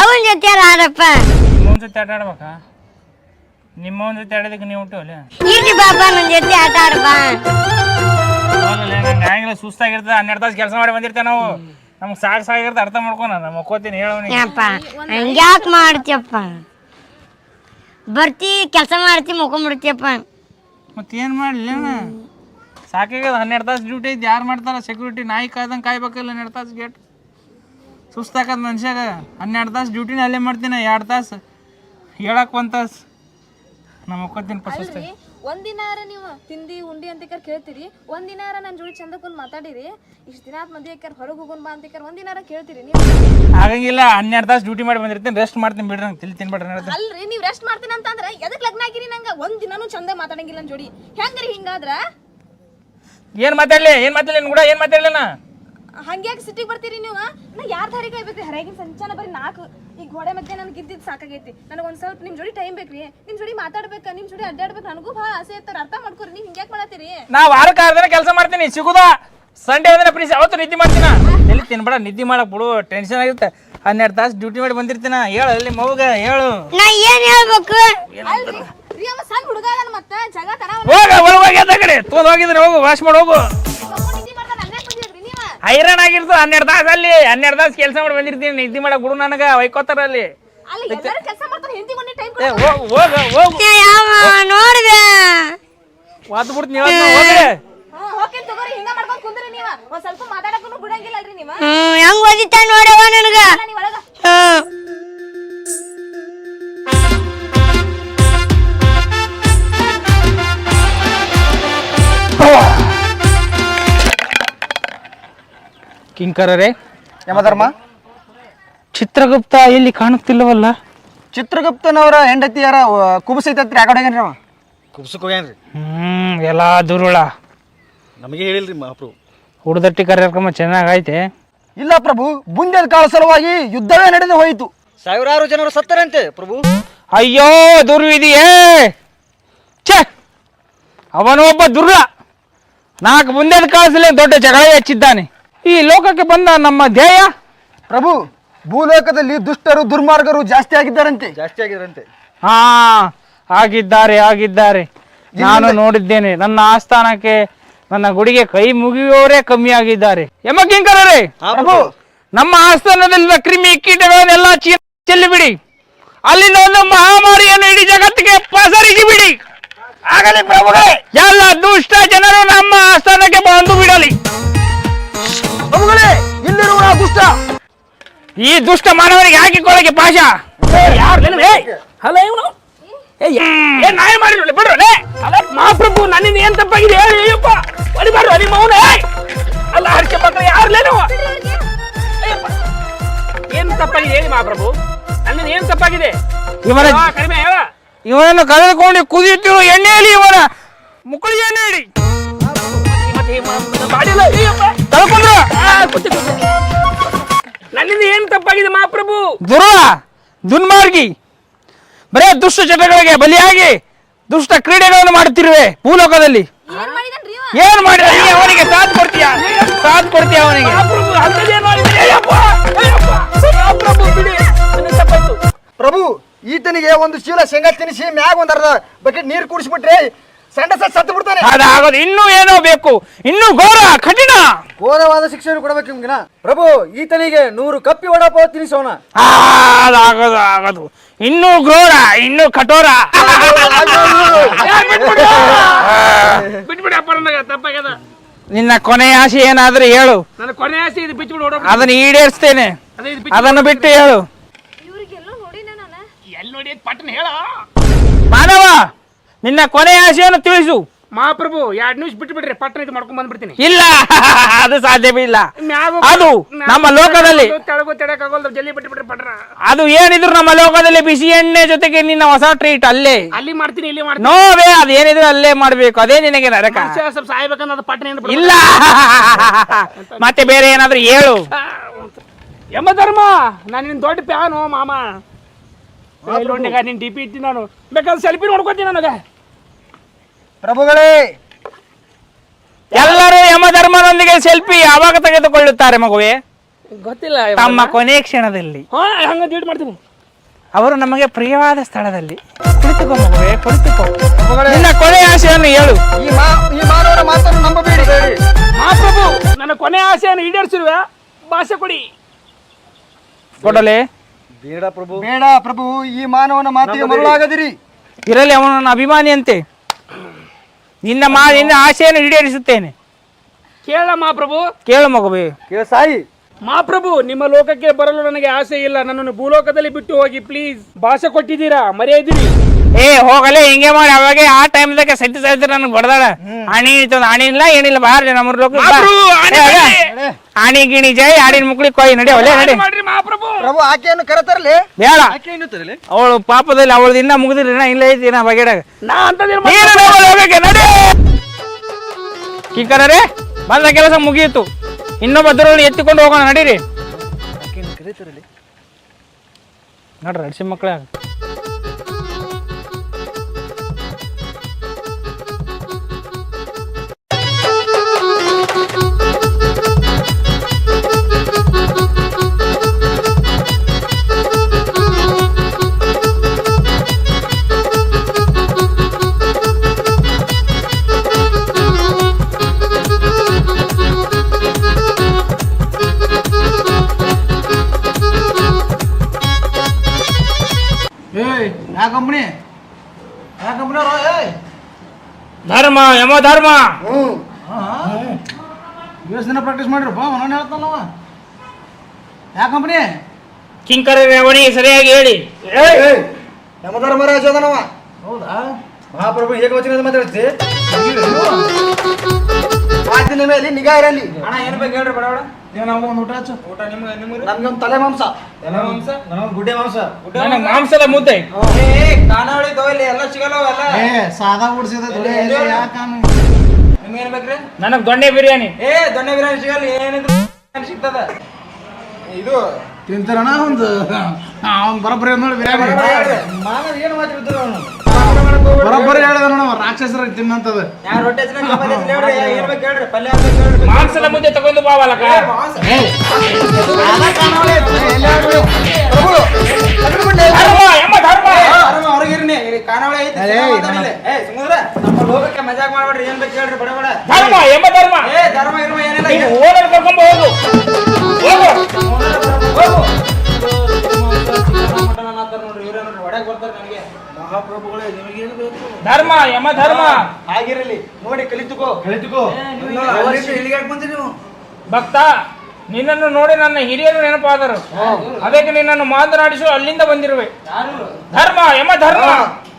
ಅವನ ಜೊತೆ ಆಡಪ್ಪ? ನಿಮ್ಮವನ ಜೊತೆ ಆಟ ಆಡ್ಬೇಕಾ? ಜೊತೆ ಆಡೋದಕ್ಕೆ ನೀವು ಹುಟ್ಟು ಅಲ್ಲಿ? ಇರ್ಲಿ ಬಾಪ ನನ್ನ ಜೊತೆ ಆಟ ಆಡಪ್ಪ. ಹಂಗಿಲ್ಲ ಸುಸ್ತಾಗಿರ್ತದೆ ಹನ್ನೆರಡು ತಾಸು ಕೆಲಸ ಮಾಡಿ ಬಂದಿರ್ತೇವೆ ನಾವು. ನಮ್ಗೆ ಸಾಕು ಸಾಗಿರ್ತದೆ ಅರ್ಥ ಮಾಡ್ಕೊನ ನಾನು ಮಕ್ಕೋತೀನಿ ಹೇಳೋನಿ ಅಪ್ಪ ಹಂಗ್ಯಾಕ್ ಮಾಡ್ತೀಯಪ್ಪ? ಬರ್ತಿ ಕೆಲಸ ಮಾಡ್ತಿ ಮುಕೊಂಬಿಡ್ತೀಯಪ್ಪ ಮತ್ತೆ ಏನು ಮಾಡಲಿ ಸಾಕಾಗ್ಯದ ಹನ್ನೆರಡು ತಾಸು ಡ್ಯೂಟಿ ಐತಿ ಯಾರು ಮಾಡ್ತಾರ? ಸೆಕ್ಯೂರಿಟಿ ನಾಯಿ ಕಾಯ್ದಂಗೆ ಕಾಯ್ಬೇಕಲ್ಲ ಹನ್ನೆರಡು ತಾಸು ಗೇಟ್ ಸುಸ್ತಾಕದ ಮನುಷ್ಯಾಗ ಹನ್ನೆರಡು ತಾಸು ಡ್ಯೂಟಿನ ಅಲ್ಲೇ ಮಾಡ್ತೀನಿ ಎರಡು ತಾಸು. ಹೇಳಕ್ಕೆ ಒಂದು ತಾಸು. ನಮ್ಮ ಒಕ್ಕೋತೀನಿ ಪ ಸುಸ್ತಾಗಿ. ಒಂದಿನಾರ ನೀವು ತಿಂದಿ ಉಂಡಿ ಅಂತ ಅಂತಿಕರ್ ಕೇಳ್ತೀರಿ. ಒಂದಿನಾರ ನನ್ನ ಜೋಡಿ ಚಂದ ಕುಂತ್ ಮಾತಾಡಿರಿ. ಇಷ್ಟು ದಿನ ಆತ್ ಹೊರಗೆ ಹೋಗೋಣ ಬಾ ಅಂತಿಕರ್ ಒಂದಿನಾರ ಕೇಳ್ತೀರಿ ನೀವು. ಆಗಂಗಿಲ್ಲ ಹನ್ನೆರಡು ತಾಸು ಡ್ಯೂಟಿ ಮಾಡಿ ಬಂದಿರ್ತೀನಿ ರೆಸ್ಟ್ ಮಾಡ್ತೀನಿ ಬಿಡ್ರಿ ನಂಗೆ ತಿಳಿ ತಿನ್ಬೇಡ್ರಿ ಅಲ್ರಿ ನೀವು ರೆಸ್ಟ್ ಮಾಡ್ತೀನಿ ಅಂತಂದ್ರೆ ಎದಕ್ಕೆ ಲಗ್ನ ಆಗಿರಿ ನಂಗೆ? ಒಂದಿನಾನು ದಿನಾನು ಚಂದ ಮಾತಾಡಂಗಿಲ್ಲ ನಾನು ಜೋಡಿ. ಹೆಂಗ್ರಿ ಹಿಂಗಾದ್ರ? ಏನು ಮಾತಾಡ್ಲಿ? ಏನ್ ಮಾತಾಡಲಿ ಕೂಡ? ಏನ್ ಮಾತಾಡ್ಲಿ ನಾ? ಹಂಗ್ಯಾಕ್ ಸಿಟಿಗೆ ಬರ್ತೀರಿ ನೀವು ನಾ ಯಾರ ದಾರಿ ಕಾಯ್ಬೇಕ್ರಿ? ಹರಗಿನ ಸಂಚಾನ ಬರೀ ನಾಲ್ಕು ಈ ಗೋಡೆ ಮಧ್ಯೆ ನನ್ಗೆ ಇದ್ದಿದ್ದು ಸಾಕಾಗೈತಿ. ನನಗೆ ಒಂದ್ ಸ್ವಲ್ಪ ನಿಮ್ಮ ಜೋಡಿ ಟೈಮ್ ಬೇಕ್ರಿ. ನಿಮ್ಮ ಜೋಡಿ ಮಾತಾಡ್ಬೇಕ? ನಿಮ್ಮ ಜೋಡಿ ಅಡ್ಡಾಡ್ಬೇಕು? ನನಗೂ ಭಾಳ ಆಸೆ ಇರ್ತಾರ ಅರ್ಥ ಮಾಡ್ಕೊರಿ ನೀವು ಹಿಂಗ್ಯಾಕ್ ಮಾಡತ್ತೀರಿ? ನಾ ವಾರಕ್ಕೆ ಆರು ದಿನ ಕೆಲಸ ಮಾಡ್ತೀನಿ. ಸಿಗುದ? ಸಂಡೇ ಅಂದ್ರೆ ಪ್ರೀಸ್ ಅವತ್ತು ನಿದ್ದೆ ಮಾಡ್ತೀನ? ಎಲ್ಲಿ ತಿನ್ಬೇಡ ನಿದ್ದೆ ಮಾಡಕ್ ಬಿಡು. ಟೆನ್ಷನ್ ಆಗಿರುತ್ತೆ. ಹನ್ನೆರಡು ತಾಸು ಡ್ಯೂಟಿ ಮಾಡಿ ಬಂದಿರ್ತೀನ. ಹೇಳು ಅಲ್ಲಿ ಮಗುಗ ಹೇಳು. ನಾ ಏನ್ ಹೇಳ್ಬೇಕು? ಅಲ್ರಿ ರೀ ಅವ ಸಣ್ಣ ಹುಡುಗ ಅದಾನ ಮತ್ತ? ಜಗ ತರ ಹೋಗ ಒಳಗೋಗಿ ಎದ್ದ ಕಡೆ. ತೊಗೊಂಡು ಹೋಗಿದ್ರೆ ಹೋಗು ವಾಶ್ ಮಾಡಿ ಹೋಗು. ನಿದ್ದೆ ಮಾಡ್ತಾನ ಹಂಗ್ಯಾಕ್ ಬಂದಿದ್ರಿ ನೀವ? ಹೈರಾಣ ಆಗಿರ್ತು ಹನ್ನೆರಡು ತಾಸ ಅಲ್ಲಿ ಹನ್ನೆರಡು ತಾಸು ಕೆಲಸ ಮಾಡಿ ಬಂದಿರ್ತೀನಿ. ನಿದ್ದೆ ಮಾಡ ಗುಡು ನನಗೆ ಒಯ್ಕೋತಾರ ಅಲ್ಲಿ. ಅಲ್ಲಿ ಎಲ್ಲರೂ ಕೆಲಸ ಮಾಡ್ತಾರೆ ಹಿಂದಿ ಒಂದೇ ಟೈಮ್ ಏ ಹೋಗು ಹೋಗು ಹೋಗು. ಯಾವ ನೋಡ್ದೆ? ವಾತ್ ಬಿಡ್ತೀನಿ ಹೋಗ್ರಿ ಹೋಗ್ತೀನಿ ತಗೋರಿ ಹಿಂಗ ಮಾಡ್ಕೊಂಡ್ ಕುಂದ್ರಿ ನೀವ. ಒಂದ್ ಸ್ವಲ್ಪ ಮಾತಾಡಕ್ಕೂ ಬಿಡಂಗಿಲ್ಲ ಅಲ್ರಿ ನೀವ. ಹ್ಮ್ ಹೆಂಗ್ ಓದಿತಾ ನೋಡವ ನನಗ? ಅಲ್ಲ ನೀವ್ ಒಳಗ. ಹ್ಮ್. ಕಿಂಕರರೇ. ಯಮಧರ್ಮ? ಚಿತ್ರಗುಪ್ತ ಎಲ್ಲಿ ಕಾಣುತ್ತಿಲ್ಲವಲ್ಲ? ಚಿತ್ರಗುಪ್ತನವರ ಹೆಂಡತಿ ಯಾರ ಕುಬಸೈತತ್ರಿ ಆ ಕಡೆ ಅವ. ಕುಬ್ಸಕ್ಕೆ ಹೋಗ್ಯಾನ್ರಿ. ಹ್ಮ್ ಎಲ್ಲ ದುರುಳ. ನಮಗೆ ಹೇಳಿಲ್ರಿ ಮಹಾಪ್ರಭು. ಹುಡುದಟ್ಟಿ ಕಾರ್ಯಕ್ರಮ ಚೆನ್ನಾಗೈತೆ. ಇಲ್ಲ ಪ್ರಭು ಮುಂದಿನ ಕಾಲ ಸಲುವಾಗಿ ಯುದ್ಧವೇ ನಡೆದು ಹೋಯಿತು. ಸಾವಿರಾರು ಜನರು ಸತ್ತರಂತೆ ಪ್ರಭು. ಅಯ್ಯೋ ದುರ್ವಿಧಿಯೇ! ಛೇ! ಅವನು ಒಬ್ಬ ನಾಲ್ಕು ಮುಂದೆ ಕಾಲದಲ್ಲಿ ದೊಡ್ಡ ಜಗಳ ಹೆಚ್ಚಿದ್ದಾನೆ. ಈ ಲೋಕಕ್ಕೆ ಬಂದ ನಮ್ಮ ಧ್ಯೇಯ? ಪ್ರಭು ಭೂಲೋಕದಲ್ಲಿ ದುಷ್ಟರು ದುರ್ಮಾರ್ಗರು ಜಾಸ್ತಿ ಆಗಿದ್ದಾರಂತೆ. ಜಾಸ್ತಿ ಆಗಿದ್ರಂತೆ ಹಾ ಆಗಿದ್ದಾರೆ ಆಗಿದ್ದಾರೆ. ನಾನು ನೋಡಿದ್ದೇನೆ ನನ್ನ ಆಸ್ಥಾನಕ್ಕೆ ನನ್ನ ಗುಡಿಗೆ ಕೈ ಮುಗಿಯುವವರೇ ಕಮ್ಮಿ ಆಗಿದ್ದಾರೆ. ಯಮಕಿಂಕರರೇ ಪ್ರಭು. ನಮ್ಮ ಆಸ್ಥಾನದಲ್ಲಿರುವ ಕ್ರಿಮಿ ಕೀಟಗಳನ್ನೆಲ್ಲ ಚೆಲ್ಲಿ ಬಿಡಿ ಅಲ್ಲಿಂದ ಒಂದು ಮಹಾಮಾರಿಯನ್ನು ಇಡೀ ಜಗತ್ತಿಗೆ ಪಸರಿಸಿ ಬಿಡಿ ಆಗಲಿ ಪ್ರಭುಗಳೇ. ಎಲ್ಲ ದುಷ್ಟ ಜನರು ನಮ್ಮ ಆಸ್ಥಾನಕ್ಕೆ ಬಂದು ಬಿಡಲಿ. ಪ್ರಭುಗಳೇ ಇಲ್ಲಿರುವ ದುಷ್ಟ. ಈ ದುಷ್ಟ ಮಾನವರಿಗೆ ಹಾಕಿಕೊಳ್ಳಕ್ಕೆ ಪಾಶ ಯಾರು ಅಲ್ಲ ಇವನು? ಏನ್ ನಾಯ ಮಾಡಿರಲಿ ಬಿಡ್ರಲೆ ಅಲ್ಲ ಮಹಾಪ್ರಭು ನನ್ನಿಂದ ಏನ್ ತಪ್ಪಾಗಿದೆ? ಹೇಳಿ ಅಯ್ಯಪ್ಪ ಹೊಡಿಬಾರ್ದು ನಿಮ್ಮ ಅವನ ಅಲ್ಲ ಹರಕೆ ಮಕ್ಕಳು ಯಾರ್ಲೇನು ಏನು ತಪ್ಪಾಗಿದೆ ಹೇಳಿ ಮಹಾಪ್ರಭು? ನನ್ನ ಏನ್ ತಪ್ಪಾಗಿದೆ? ಇವನ ಆ, ಕಡಿಮೆ ಇವನನ್ನು ಕರೆದುಕೊಂಡು ಕುದಿಯುತ್ತಿರುವ ಎಣ್ಣೆಯಲ್ಲಿ ಇವನ ಮುಕ್ಕಳಿಗೆ ಎಣ್ಣೆ ಇಡಿ. ಕೂತಿ. ನನ್ನಿಂದ ಏನ್ ತಪ್ಪಾಗಿದೆ ಮಹಾಪ್ರಭು? ದುರ ದುನ್ಮಾರ್ಗಿ. ಬರೇ ದುಷ್ಟ ಚಟಗಳಿಗೆ ಬಲಿಯಾಗಿ ದುಷ್ಟ ಕ್ರೀಡೆಗಳನ್ನು ಮಾಡುತ್ತಿರುವೆ ಭೂಲೋಕದಲ್ಲಿ. ಏನ್ ನೀ ಅವನಿಗೆ ಸಾಥ್ ಕೊಡ್ತೀಯ? ಸಾಥ್ ಕೊಡ್ತೀಯ ಅವನಿಗೆ? ಪ್ರಭು ಈತನಿಗೆ ಒಂದು ಚೀಲ ಶೇಂಗಾ ತಿನ್ನಿಸಿ ಮ್ಯಾಗ ಒಂದ್ ಅರ್ಧ ಬಕೆಟ್ ನೀರು ಕುಡಿಸ್ಬಿಟ್ರೆ ಸತ್ತು ಬಿಡ್ತಾನೆ. ಅದಾಗೋದು ಇನ್ನೂ ಏನೋ ಬೇಕು ಇನ್ನು ಘೋರ ಕಠಿಣ. ಘೋರವಾದ ಶಿಕ್ಷೆಯನ್ನು ಕೊಡಬೇಕು ನಿಮ್ಗಿನ. ಪ್ರಭು ಈತನಿಗೆ ನೂರು ಕಪ್ಪಿ ವಡಾಪಾವ್ ತಿನ್ನಿಸೋಣ ಆ, ಅದಾಗೋದು ಆಗೋದು. ಇನ್ನೂ ಘೋರ ಇನ್ನೂ ಕಠೋರ. ಬಿಟ್ಬಿಡಿ ತಪ್ಪಾಗ್ಯದ. ನಿನ್ನ ಕೊನೆಯ ಆಸೆ ಏನಾದ್ರೂ ಹೇಳು. ನನ್ನ ಕೊನೆ ಆಸೆ ಇದು ಓಡೋ ಅದನ್ನು ಈಡೇರಿಸ್ತೇನೆ. ಅದೇ ಇದು ಬಿಟ್ಟು ಅದನ್ನು ಬಿಟ್ಟು ಹೇಳು. ಇವ್ರಿಗೆಲ್ಲೋ ನೋಡಿನ ನಾನು ಎಲ್ಲಿ ನೋಡಿ ಪಟ್ಟಣ ಹೇಳ. ಮಾನವ ನಿನ್ನ ಕೊನೆಯ ಆಶೆಯನ್ನು ತಿಳಿಸು. ಮಹಾಪ್ರಭು ಎರಡ್ ನಿಮಿಷ ಬಿಟ್ಟು ಬಿಡ್ರಿ ಪಟ್ಟಣ ಇದು ಮಾಡ್ಕೊಂಡ್ ಬಂದ್ಬಿಡ್ತೀನಿ. ಇಲ್ಲ ಅದು ಸಾಧ್ಯವೇ ಇಲ್ಲ. ಮ್ಯಾಗ ಅದು ನಮ್ಮ ಲೋಕದಲ್ಲಿ ತೆಳಗು ತೆಡಕಾಗಲ್ಲ ಜಲ್ದಿ ಬಿಟ್ಟು ಬಿಡ್ರಿ ಅದು ಏನಿದ್ರು ನಮ್ಮ ಲೋಕದಲ್ಲಿ ಬಿಸಿ ಎಣ್ಣೆ ಜೊತೆಗೆ ನಿನ್ನ ಹೊಸ ಟ್ರೀಟ್ ಅಲ್ಲೇ. ಅಲ್ಲಿ ಮಾಡ್ತೀನಿ ಇಲ್ಲಿ ಮಾಡ್ತೀನಿ. ನೋವೇ ಅದೇನಿದ್ರು ಅಲ್ಲೇ ಮಾಡ್ಬೇಕು. ಅದೇ ನಿನಗೆ ನರಕ. ಮನುಷ್ಯ ಸ್ವಲ್ಪ ಸಾಯ್ಬೇಕಂದ್ರೆ ಅದು ಪಟ್ಟಣ ಏನು ಇಲ್ಲ. ಮತ್ತೆ ಬೇರೆ ಏನಾದ್ರೂ ಹೇಳು. ಎಂಬ ಧರ್ಮ ನಾನು ನಿನ್ ದೊಡ್ಡ ಪ್ಯಾನು ಮಾಮ. ನಿನ್ ಡಿ ಪಿ ಇಟ್ಟಿ ನಾನು. ಬೇಕಾದ್ರೆ ಸೆಲ್ಫಿ ನೋಡ್ಕೊತೀನಿ ನನಗೆ. ಪ್ರಭುಗಳೇ ಎಲ್ಲರೂ ಯಮಧರ್ಮನೊಂದಿಗೆ ಸೆಲ್ಫಿ ಯಾವಾಗ ತೆಗೆದುಕೊಳ್ಳುತ್ತಾರೆ ಮಗುವೆ? ಗೊತ್ತಿಲ್ಲ ತಮ್ಮ ಕೊನೆ ಕ್ಷಣದಲ್ಲಿ. ಹಂಗ ಮಾಡ್ತೀನಿ. ಅವರು ನಮಗೆ ಪ್ರಿಯವಾದ ಸ್ಥಳದಲ್ಲಿ. ಕುಳಿತುಕೋ ಮಗುವೆ ಕುಳಿತುಕೋ. ನಿನ್ನ ಕೊನೆ ಆಸೆಯನ್ನು ಹೇಳು. ಈ ಮಾ ಈ ಮಾನವರ ಮಾತನ್ನು ನಂಬಬೇಡಿ. ಮಹಾಪ್ರಭು ನನ್ನ ಕೊನೆ ಆಸೆಯನ್ನು ಈಡೇರಿಸಿರುವ ಭಾಷೆ ಕೊಡಿ. ಕೊಡಲೆ? ಬೇಡ ಪ್ರಭು. ಬೇಡ ಪ್ರಭು ಈ ಮಾನವನ ಮಾತಿಗೆ ಮರುಳಾಗದಿರಿ. ಇರಲಿ ಅವನು ಅಭಿಮಾನಿಯಂತೆ. ಅಭಿಮಾನಿ ನಿನ್ನ ಮಾ ನಿನ್ನ ಆಸೆಯನ್ನು ಈಡೇರಿಸುತ್ತೇನೆ. ಕೇಳ ಮಹಾಪ್ರಭು ಕೇಳ ಮಗುವೆ ಕೇಳ ಸಾಯಿ. ಮಹಾಪ್ರಭು ನಿಮ್ಮ ಲೋಕಕ್ಕೆ ಬರಲು ನನಗೆ ಆಸೆ ಇಲ್ಲ. ನನ್ನನ್ನು ಭೂಲೋಕದಲ್ಲಿ ಬಿಟ್ಟು ಹೋಗಿ ಪ್ಲೀಸ್ ಭಾಷೆ ಕೊಟ್ಟಿದ್ದೀರಾ? ಮರೆಯದಿರಿ. ಏ ಹೋಗಲೇ ಹಿಂಗೆ ಮಾಡಿ. ಅವಾಗ ಆ ಟೈಮ್ ದಾಗ ಸತ್ತಿ ಸತ್ಯ ನನಗೆ ಬಡದಾಳ ಆಣಿ ಇತ್ತು ಆಣಿ ಇಲ್ಲ ಏನಿಲ್ಲ. ಬಾರ ನಮ್ಮ ಲೋಕ ಆಣಿ ಗಿಣಿ ಜೈ ಆಡಿನ ಮುಕ್ಳಿ ಕೊಯ್ ನಡಿ ಒಲೆ ನಡಿ. ಪ್ರಭು. ಆಕೆಯನ್ನು ಕರೆತರಲಿ? ಬೇಡ. ಆಕೆ ಏನು ತರಲಿ? ಅವಳು ಪಾಪದಲ್ಲಿ ಅವಳದು ಇನ್ನ ಮುಗಿದ್ರಿ ಇಲ್ಲ ಐತಿ ನಾ ಬಗೆಡಾಗ. ನಾ ಅಂತ ನೀನು ನಮ್ಮ ಲೋಕಕ್ಕೆ ನಡಿ. ಕಿಕ್ಕರರೆ ಬಂದ ಕೆಲಸ ಮುಗಿಯಿತು. ಇನ್ನೊಬ್ಬ ದೂರವನ್ನು ಎತ್ತಿಕೊಂಡು ಹೋಗೋಣ ನಡೀರಿ. ನೋಡ್ರಿ ಅಡ್ಸಿ ಮಕ್ಕಳೇ ಯಾ ಏಯ್! ಧರ್ಮ ಯಮ ಧರ್ಮ. ಎಷ್ಟು ದಿನ ಪ್ರಾಕ್ಟೀಸ್ ಮಾಡಿರಪ್ಪ ಮನೋನ್ ಹೇಳ್ತಾನವ ಯಾ ಕಂಪ್ನಿ ಕಿಂಕರ ರೇವಣಿ ಸರಿಯಾಗಿ ಹೇಳಿ. ಯಮಧರ್ಮರಾಜ ಅದನವ ಹೌದಾ? ಮಹಾಪ್ರಭು ಏಕ ವಚನ ಮಾತಾಡ್ತಿ. ಮಾತಿನ ಮೇಲೆ ನಿಗಾ ಇರಲಿ ಅಣ್ಣ ಏನು ಬೇಕು ಹೇಳ್ರಿ ಬಡವಡ ಏನವ ಒಂದು ಊಟ ಹಚ್ಚು. ಊಟ ನಿಮ್ಗೆ ನಿಮ್ಗೆ? ನಮ್ಗೊಂದು ತಲೆ ಮಾಂಸ. ನನಗೊಂದು ಗುಡ್ಡೆ ಮಾಂಸ. ನನಗೆ ಮಾಂಸದ ಮುದ್ದೆ. ಏ ಸಾದಾ ಉಡ್ಸಿದ ಬೇಕ್ರಿ? ನನಗೆ ದೊಣ್ಣೆ ಬಿರಿಯಾನಿ. ಇದು ತಿಂತಾರಣ ಒಂದು? ಅವ್ನು ಬರೋಬ್ಬರಿ ನೋಡಿ ಬಿರಿಯಾನಿ. ಮಾನವ ಏನು ಮಾತಾಡ್ತಾರ ಅವನು? ಬರೋಬ್ಬರಿ ಹೇಳಿದ ನೋಡ ರಾಕ್ಷಸರ ತಿನ್ನಂತದ ಮಾಂಸದ ಮುದ್ದೆ ತಗೊಂಡು ಬಾವಲಕ ಮಜಾಕ್ ಮಾಡ್ಬೇಡ್ರಿ ಏನ್ ಬೇಕು ಹೇಳ್ರಿ ಬಡ ಬಡ ಧರ್ಮ ಎಮ್ಮ ಧರ್ಮ ಧರ್ಮ ಗಿರ್ಮ ಏನಿಲ್ಲ ಓನರ್ ಕರ್ಕೊಂಡ್ ಹೋಗು ಹೋಗು ನೋಡ್ರಿ ಇವ್ರೇ ನೋಡ್ರಿ ಬರ್ತಾರೆ ನನಗೆ ಮಹಾಪ್ರಭುಗಳೇ ನಿಮಗೇನು ಬೇಕು? ಧರ್ಮ ಯಮ ಧರ್ಮ. ಆಗಿರಲಿ ನೋಡಿ ಕಲಿತುಕೋ. ಕಲಿತುಕೋ. ಇಲ್ಲಿಗೆ ಯಾಕೆ ಬಂದ್ರಿ ನೀವು? ಭಕ್ತ ನಿನ್ನನ್ನು ನೋಡಿ ನನ್ನ ಹಿರಿಯರು ನೆನಪಾದರು. ಅದಕ್ಕೆ ನಿನ್ನನ್ನು ಮಾತನಾಡಿಸು ಅಲ್ಲಿಂದ ಬಂದಿರುವೆ. ಧರ್ಮ ಯಮ ಧರ್ಮ.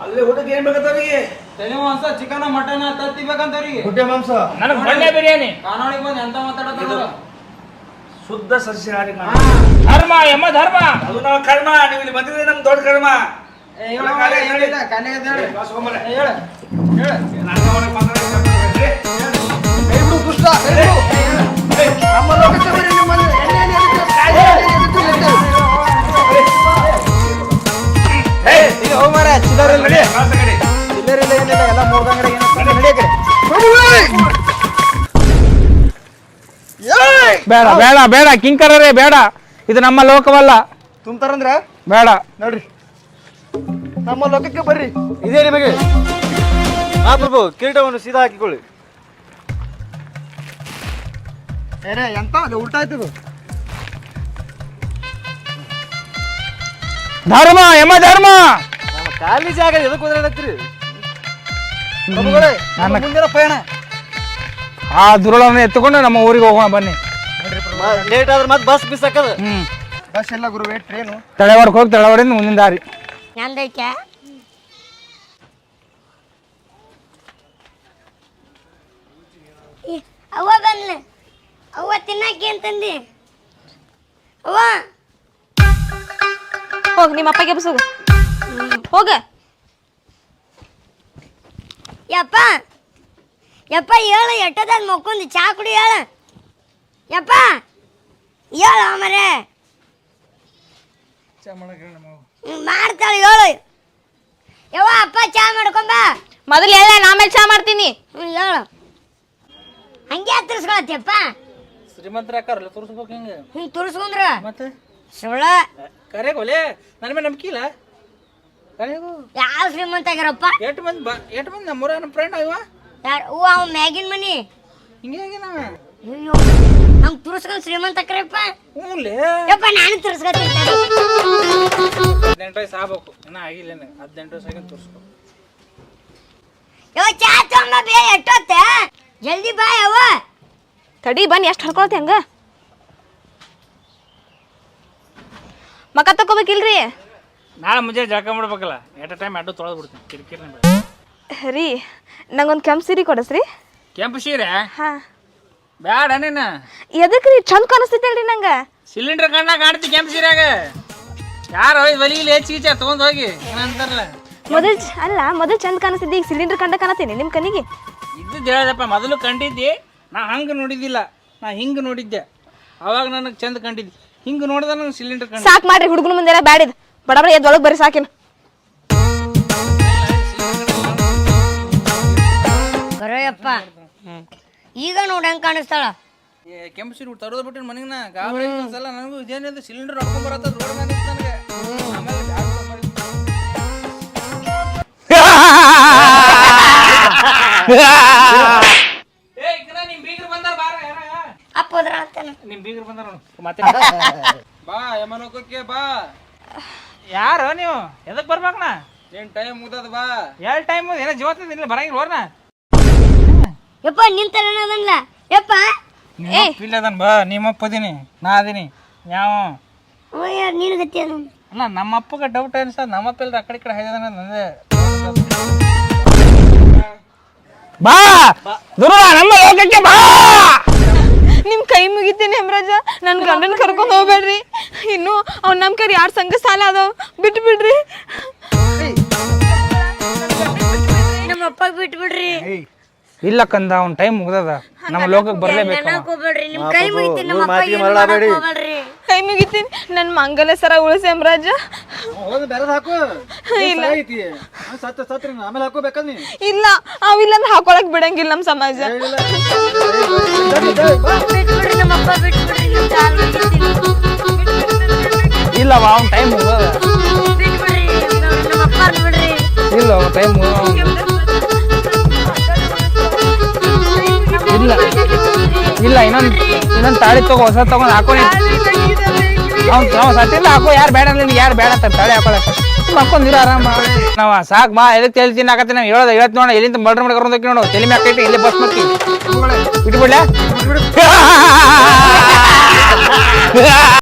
ಅಲ್ಲಿ ಊಟಕ್ಕೆ ಏನ್ ಬೇಕಂತವ್ರಿಗೆ ತಲೆ ಮಾಂಸ ಚಿಕನ್ ಮಟನ್ ತತ್ತಿ ಬೇಕಂತವ್ರಿಗೆ ಮಾಂಸ. ನನಗೆ ಬಣ್ಣ ಬಿರಿಯಾನಿ. ಕಾನಾವಳಿಗೆ ಬಂದು ಎಂತ ಮಾತಾಡೋದು? ಶುದ್ಧ ಸಸ್ಯಾಹಾರಿ ಧರ್ಮ ಯಮ ಧರ್ಮ. ಅದು ನಾವು ಕರ್ಮ ನೀವು ಇಲ್ಲಿ ಬಂದಿದ್ರೆ ನಮ್ ದೊಡ್ಡ ಕರ್ಮ. ಬೇಡ ಬೇಡ ಬೇಡ ಕಿಂಕರರೇ ಬೇಡ ಇದು ನಮ್ಮ ಲೋಕವಲ್ಲ ತುಂಬ್ತಾರಂದ್ರ ಬೇಡ ನೋಡ್ರಿ ನಮ್ಮ ಲೋಕಕ್ಕೆ ಬರ್ರಿ. ಇದೇ ನಿಮಗೆ. ಆ ಪ್ರಭು ಕಿರೀಟವನ್ನು ಸೀದಾ ಹಾಕಿಕೊಳ್ಳಿ. ಏನೇ ಎಂತ? ಅದು ಉಲ್ಟಾ ಆಯ್ತದು. ಧರ್ಮ ಎಮ್ಮ ಧರ್ಮ. ನಮ್ಮ ಖಾಲಿ ಜಾಗ ಎದಕ್ಕೆ ಪ್ರಭುಗಳೇ ನನ್ನ- ಮುಂದಿನ ಪಯಣ ಆ ದುರುಳನ್ನು ಎತ್ತುಕೊಂಡು ನಮ್ಮ ಊರಿಗೆ ಹೋಗೋಣ ಬನ್ನಿ. ಲೇಟ್ ಆದ್ರೆ ಮತ್ತೆ ಬಸ್ ಬಿಸಾಕದ್. ಹಾಕದ ಹ್ಮ್. ಬಸ್ ಎಲ್ಲ ಗುರುವೇ ಟ್ರೇನು ತಳವಾಡಕ್ಕೆ ಹೋಗಿ ತಳವಾಡಿಂದ ಮುಂದಿನ ದಾರಿ. ನಂದೈತೆ ಈ, ಅವ್ವ ಬಂದ್ಲ ಅವ್ವ ತಿನ್ನಕ್ಕೆ ಅಂತಂದಿ ಅವ್ವ ಹೋಗ್ ನಿಮ್ಮ ಅಪ್ಪಗೆ ಬಸೋಗ ಹೋಗ ಯಪ್ಪ ಯಪ್ಪ ಹೇಳು ಎಟ್ಟದ ಮಕ್ಕೊಂದು ಚಾ ಕುಡಿ ಹೇಳ ಯಪ್ಪ ಹೇಳು ಮರೆ ಮಾಡ್ತಾಳೆ ಹೇಳು. ಯವ್ವ ಅಪ್ಪ ಚಾ ಮಾಡ್ಕೊಂಬ ಮೊದಲು ಹೇಳ ನಾ ಆಮೇಲೆ ಚಾ ಮಾಡ್ತೀನಿ. ಹ್ಞೂ ಹೇಳು. ಹಂಗೆ ತಿರ್ಸ್ಕೊಳತ್ತಪ್ಪ ಶ್ರೀಮಂತರ ಅಕ್ಕಾರಲ್ಲ ತೋರಿಸ್ಬೇಕು ಹಿಂಗೆ? ಹಿಂಗೆ ತುರ್ಸ್ಕೊಂಡ್ರ. ಮತ್ತೆ? ಸುಳ್ಳ. ಕರೆಗೋಲೆ ನನ್ನ ಮೇಲೆ ನಂಬಿಕೆ ಇಲ್ಲ? ಕರೆಗೋ? ಯಾವ ಶ್ರೀಮಂತ ಆಗಿರಪ್ಪ? ಎಷ್ಟು ಮಂದಿ ಬಾ ಎಷ್ಟು ಮಂದಿ ನಮ್ಮೂರ ನಮ್ಮ ಫ್ರೆಂಡ್ ಅಯ್ಯವ ಯಾರು ಹ್ಞೂ ಅವ ಮ್ಯಾಗಿನ ಮನಿ. ಹಿಂಗೆ ನಾವು ಅಯ್ಯೋ. ಹಂಗೆ ತುರ್ಸ್ಕೊಂಡು ಶ್ರೀಮಂತ ಅಕ್ರಪ್ಪ ಹ್ಞೂಲೇ ಯಪ್ಪ ನಾನು ತುರ್ಸ್ಕೊತೀನಿ ಹದಿನೆಂಟು ವಯಸ್ಸು ಆಗ್ಬೇಕು. ಇನ್ನೂ ಆಗಿಲ್ಲ ಹದಿನೆಂಟು ವಯಸ್ಸು ಆಗಿ ತೋರಿಸ್ಬೇಕು ಯೋ ಚಾ ತೊಗೊಂಬ ಬೇ ಎಷ್ಟೊತ್ತ? ಜಲ್ದಿ ಬಾ ಯವ್ವ. ತಡಿ ಬನ್ನಿ ಎಷ್ಟು ಹರ್ಕೊಳತಿ ಹಂಗ? ಮಕ ತಕೋಬೇಕಿಲ್ರಿ ನಾಳೆ ಮುಂಜಾನೆ ಜಳಕ ಮಾಡ್ಬೇಕಲ್ಲ. ಎಟ್ ಟೈಮ್ ಅಡ್ಡು ತೊಳೆದು ಬಿಡ್ತೀನಿ. ಕಿರಿಕಿರಿ ರೀ ನಂಗೊಂದು ಕೆಂಪು ಸೀರೆ ಕೊಡಸ್ರಿ. ಕೆಂಪು ಸೀರೆ? ಹಾ. ಬ್ಯಾಡ ನೀನು. ಎದಕ್ರಿ ಚಂದ ಕಾಣಿಸ್ತೈತಲ್ರಿ ನಂಗ. ಸಿಲಿಂಡರ್ ಕಣ್ಣ ಕಾಣ್ತಿ ಕೆಂಪು ಸೀರ್ಯಾಗ. ಯಾರು ಹೋಗಿ ಒಲಿಗಿಲಿ ಹೆಚ್ಚು ಈಚೆ ತೊಗೊಂಡು ಹೋಗಿ? ಏನಂತಾರಲ್ಲ ಮೊದಲ್ ಅಲ್ಲ ಮೊದಲ್ ಚಂದ ಕಾಣಿಸ್ತಿದ್ದೆ ಈಗ ಸಿಲಿಂಡರ್ ಕಂಡ ಕಾಣತೀನಿ ನಿಮ್ಮ ಕಣ್ಣಿಗೆ. ಇದ್ದದ್ದು ಹೇಳದಪ್ಪ ಮೊದಲು ಕಂಡಿದ್ದಿ ನಾ ಹಂಗೆ ನೋಡಿದ್ದಿಲ್ಲ ನಾ ಹಿಂಗೆ ನೋಡಿದ್ದೆ. ಅವಾಗ ನನಗೆ ಚಂದ ಕಂಡಿದ್ದೆ. ಹಿಂಗೆ ನೋಡಿದ ನನಗೆ ಸಿಲಿಂಡರ್ ಕಂಡು ಸಾಕ್ ಮಾಡ್ರಿ ಹುಡುಗನ ಮುಂದೆ ಬ್ಯಾಡಿದ್ ಬಡ ಬಡ ಎದ್ದು ಒಳಗೆ ಬರ್ರಿ ಸಾಕಿನ. ಬರೋಯಪ್ಪ ಈಗ ನೋಡಿ ಹೆಂಗ್ ಕಾಣಿಸ್ತಾಳ? ಏ, ಕೆಂಪು ಸೀರೆ ತರೋದು ಬಿಟ್ಟು ಮನೆಗೆ ನಾ ಗಾಬರಿ ಸಲ ನನಗೂ ಇದೇನಿದೆ ಸಿಲಿಂಡರ್ ರೊಕ್ಕ ಬರತ್ತ ರೋಡ್ ಮೇಲೆ ನಿಂತು ನನಗೆ. ಆಮೇಲೆ ಜಾಗ ತಗೊಂಬರಿ. ಏ ಇಕ್ಕನ ನಿಮ್ ಬೀಗರು ಬಂದಾರ ಬಾರ ಯಾರ ಅಪ್ಪ ಹೋದ್ರ ಅಂತಾನೆ. ನಿಮ್ ಬೀಗರು ಬಂದಾರ ನೋಡು. ಮತ್ತೆ ಬಾ ಬಾ. ಯಾರು ನೀವು? ಎದಕ್ ಬರ್ಬೇಕಣ್ಣ? ಏನ್ ಟೈಮ್ ಮುಗ್ದದ ಬಾ. ಎರಡು ಟೈಮ್ ಏನೋ ಜೀವತ್ತ ಇಲ್ಲ ಬರಂಗಿಲ್ಲ ಹೋರ್ನ. ಯಪ್ಪ ನಿಂತಲ್ಲ ಯಪ್ಪ ಇಲ್ಲ ಅದನ್ ಬಾ ನಿಮ್ಮಪ್ಪ ಅದೀನಿ ನಾ ಅದೀನಿ. ಯಾವ? ನೀನು ಗತಿ ಅದು ಅಲ್ಲ ನಮ್ಮ ಅಪ್ಪಗೆ ಡೌಟ್ ಅನ್ಸ ನಮ್ಮಪ್ಪ ಇಲ್ದ ಆ ಕಡೆ ಈ ಕಡೆ ಹಾಯ್ದಾನ ನಂದೆ. ಬಾ! ದುರ್ಗ ನಮ್ಮ ಲೋಕಕ್ಕೆ ಬಾ! ನಿಮ್ ಕೈ ಮುಗಿತೀನಿ ಹೆಮರಾಜ. ನನ್ ಗಂಡನ್ ಕರ್ಕೊಂಡ್ ಹೋಗ್ಬೇಡ್ರಿ. ಇನ್ನು ಅವ್ನ ನಮ್ ಕರ್ ಯಾರ್ ಸಂಘ ಸಾಲ ಅದಾವ ಬಿಟ್ಟು ಬಿಡ್ರಿ ನಮ್ಮ ಅಪ್ಪ ಬಿಟ್ಬಿಡ್ರಿ. ಇಲ್ಲ ಕಂದ ಅವ್ನ ಟೈಮ್ ಮುಗ್ದದ. ನಮ್ಮ ಲೋಕಕ್ಕೆ ಬರ್ಲೇಬೇಕು ಅವ. ಹೋಗ್ಬೇಡ್ರಿ ನಿಮ್ ಕೈ ಮುಗಿತೀನಿ ನಮ್ಮ ಅಪ್ಪ ಮಾತಿಗೆ ಏನು ಮಾಡಕ್ ಹೋಗ್ಬೇಡ್ರಿ. ಕೈ ಮುಗಿತೀನಿ ನನ್ನ ಮಂಗಲ ಸರ ಉಳಿಸಿ ಅಮ್ರಾಜ. ಹೋಗಿ ಬೇರೆದ್ ಹಾಕು ಇಲ್ಲ. ಐತಿ. ಸತ್ತ ಸತ್ರಿ ಆಮೇಲೆ ಹಾಕೋಬೇಕಲ್ ನೀ ಇಲ್ಲ ಅವಿಲ್ಲ ಅಂದ್ರೆ ಹಾಕೊಳಕ್ ಬಿಡಂಗಿಲ್ಲ ನಮ್ಮ ಸಮಾಜ. ಬಿಟ್ಬಿಡ್ರಿ ನಮ್ಮ ಅಪ್ಪ ಬಿಟ್ಬಿಡ್ರಿ ನಿಮ್ ಕಾಲ್ ಮುಗಿತೀನಿ. ಇಲ್ಲ ಅವ್ನ ಟೈಮ್ ಮುಗ್ದದ. ಬಿಟ್ಬಿಡ್ರಿ ನಮ್ಮ ಅಪ್ಪ ಬಿಡ್ರಿ. ಇಲ್ಲ ಟೈಮ್ ಇಲ್ಲ. ಇಲ್ಲ, ಇನ್ನೊಂದು ಇನ್ನೊಂದು ತಾಳಿ ತಗೋ ಹೊಸ ತಗೊಂಡು ಹಾಕೊಂಡು ಅವ್ನು ನಾವು ಸತ್ತಿಲ್ಲ, ಹಾಕೋ, ಯಾರು ಬೇಡ ನಿನ್ಗೆ ಯಾರು ಬೇಡ ಅಂತ ತಾಳಿ ಹಾಕೊಳಕ. ಹಾಕೊಂಡಿರ ಆರಾಮ. ನಾವು ಸಾಕು ಮಾ ಎದಕ್ಕೆ ತಲೆ ತಿನ್ನಾಕತ್ತೀನಿ ನಾವು ಹೇಳೋದು ಇವತ್ತು ನೋಡ, ಎಲ್ಲಿಂದ ಮರ್ಡರ್ ಮಾಡಿ ಕರ್ಕೊಂಡು ಹೋಗಿ ನೋಡು. ತಲೆ ಮ್ಯಾಕ ಇಲ್ಲಿ ಬಸ್ ಮಕ್ಕಿ ಬಿಟ್ಬಿಡ್ಲಾ